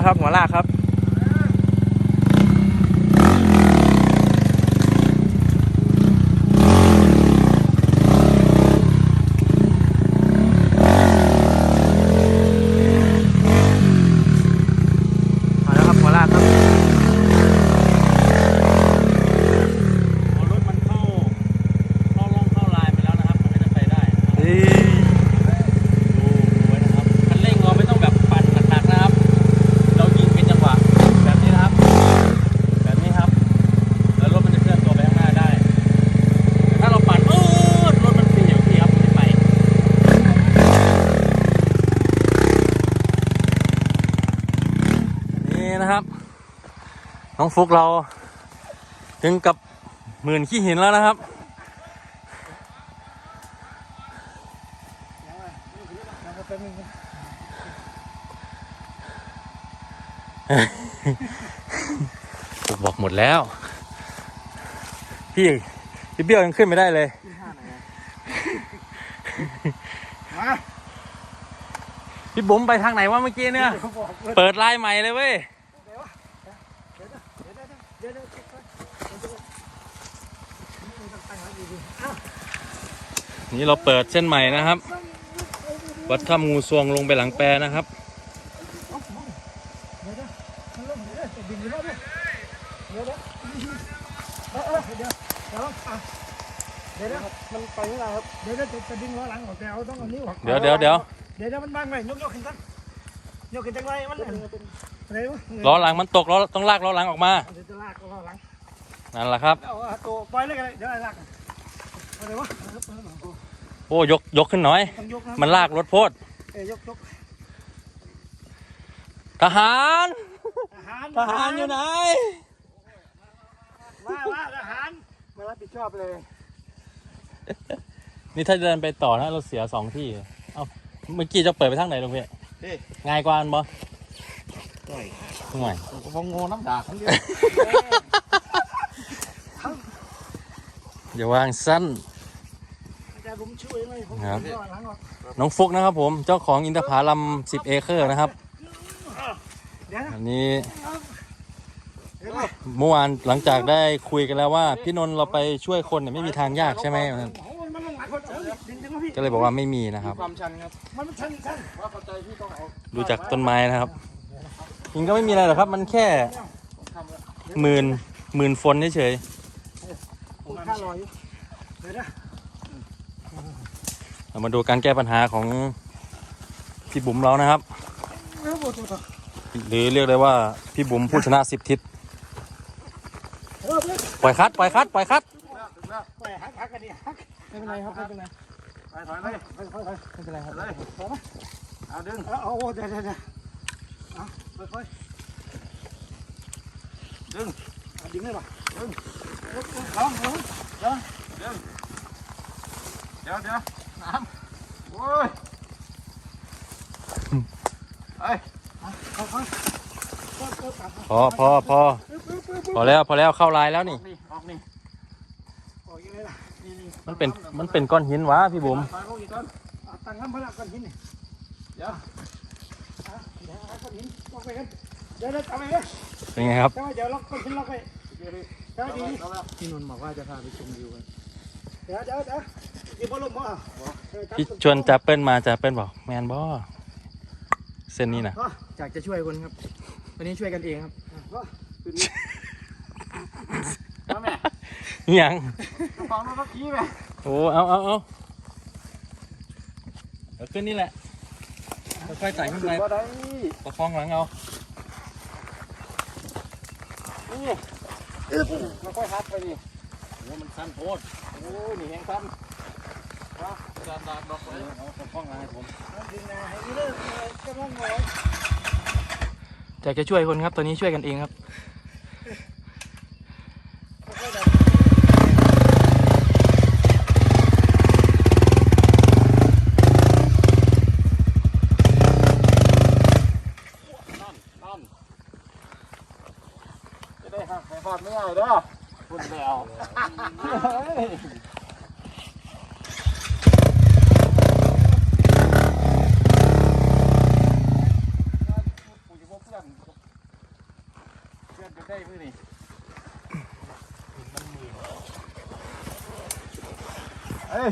แล้วครับหัวลากครับ มาแล้วครับหัวลากครับ พอรถมันเข้าเข้าร่องเข้าลายไปแล้วนะครับ มันก็จะไปได้นะครับ นี่ ดูไว้นะครับคันเร่งเราไม่ต้องแบบปั่นหนักๆนะครับ เรายิงเป็นจังหวะแบบนี้นะครับ แบบนี้ครับ แล้วรถมันจะเคลื่อนตัวไปข้างหน้าได้แต่ถ้าเราปั่นเออรถมันฟรีอยู่ที่ครับไม่ไป นี่นะครับ น้องฟุกเรา ถึงกับหมื่นขี้หินแล้วนะครับ ผมบอกหมดแล้ว พี่พี่เบี้ยวยังขึ้นไม่ได้เลยมาพี่บุ๋มไปทางไหนวะเมื่อกี้เนี่ยเขาบอกเลยเปิดไลน์ใหม่เลยเว้ย เดี๋ยวเดี๋ยวเช็คก่อนเดี๋ยวเดี๋ยวตั้งไว้ดีๆอ้าวนี่เราเปิดเส้นใหม่นะครับ วัดถ้ำงูสวงลงไปหลังแปรนะครับเดี๋ยวเดี๋ยวมันลงเดี๋ยวเดี๋ยวจะบินอยู่รอบเลยเดี๋ยวเดี๋ยวเออเออเดี๋ยวเดี๋ยวอะเดี๋ยวเดี๋ยวมันไปไม่ได้ครับ เดี๋ยวเดี๋ยวจะจะดึงล้อหลังออกแต่เอาต้องเอานิ้วออกเดี๋ยวเดี๋ยวเดี๋ยวเดี๋ยวเดี๋ยวมันบังไว้ยกยกขึ้นตั้งยกขึ้นตั้งไว้มัน อะไรวะล้อหลังมันตกล้อต้องลากล้อหลังออกมาเดี๋ยวจะลากล้อหลังนั่นแหละครับเอาเอาตัวปล่อยเลยกันเลยเดี๋ยวไอ้ลากอะไรวะโอ้ยกยกขึ้นหน่อยต้องยกนะมันลากรถโพดเอ้ยยกยกทหารทหารทหารอยู่ไหนว่าว่าทหารมารับผิดชอบเลย นี่ถ้าเดินไปต่อนะเราเสียสองที่ เอาเมื่อกี้จะเปิดไปทางไหนลุงพี่ง่ายกว่าอันบ่ ห่วยฟองงน้ำดาทั้งเดียวอย่าวางสั้นครับน้องฟุกนะครับผมเจ้าของอินทผลัม10 เอเคอร์นะครับอันนี้เมื่อวานหลังจากได้คุยกันแล้วว่า พี่นนท์เราไปช่วยคนเนี่ยไม่มีทางยากใช่ไหมก็เลยบอกว่าไม่มีนะครับดูจากต้นไม้นะครับ จริงก็ไม่มีอะไรหรอกครับ มันแค่หมื่นหมื่นฝนเฉยผมค่ารออยู่เดี๋ยวนะๆเรามาดูการแก้ปัญหาของพี่บุ๋มเรานะครับเดี๋ยวโอ้โหโอ้โหหรือเรียกได้ว่าพี่บุ๋มผู้ชนะสิบทิศเออเดี๋ยวปล่อยคัดปล่อยคัดปล่อยคัดไปหักหักกันดิหักไม่เป็นไรครับไม่เป็นไรไปถอยเลยไปถอยถอยไม่เป็นไรครับเลยถอยมาเอาดึงเอาเอาโอ้เดี๋ยวเดี๋ยวเดี๋ยว เอาไปค่อยดึงเอาดึงได้ป่ะดึงดึงดึงเอาเอาเดี๋ยวเดี๋ยวน้ำโอ้ยเอ้ยเอาเอาเอาเอาเอาพอพอพอปึ๊บปึ๊บปึ๊บพอแล้วพอแล้วเข้าลายแล้วอนี่อกนี่ออกนี่ออกยังไงล่ะนี่นี่มันเป็นมันเป็นก้อนหินวะพี่บุ๋มถอยลงอีกต้นเอาตั้งน้ำพลังก้อนหินนี่เดี๋ยว เดี๋ยวจะไปเป็นไงครับเดี๋ยวเดี๋ยวล็อกก้อนหินล็อกไปเดี๋ยวดีพี่นนท์บอกว่าจะพาไปชมวิวกันเดี๋ยวเดี๋ยวเดี๋ยวกินบอลลูนบ่อะเออจับพี่ชวนจับเปิ้ลมาจับเปิ้ลบอกแมนบอเส้นนี้นะอยากจะช่วยคนครับ วันนี้ช่วยกันเองครับอะว่าแม่อิหยังฟังรถเมื่อกี้ไหมโอ้เอาเอาเอาเดี๋ยวขึ้นนี่แหละ ค่อยๆไต่ขึ้นไปว่าได้ประคองหลังเอานี่อึ๊บมันค่อยฮักไปนี่โอ้มันสั้นโพดโอ้นี่แหงสั้นว่าจานดาดอกเลยเอาประคองหลังให้ผมเอาดึงนะให้ดูเด้อเออกำลังงอยอยากจะช่วยคนครับ ตอนนี้ช่วยกันเองครับ ค่อยๆดัน นั่นนั่นจะ ได้หักให้พอดไม่ง่าเด้อคุณแมวได้มือนี่เอ้ย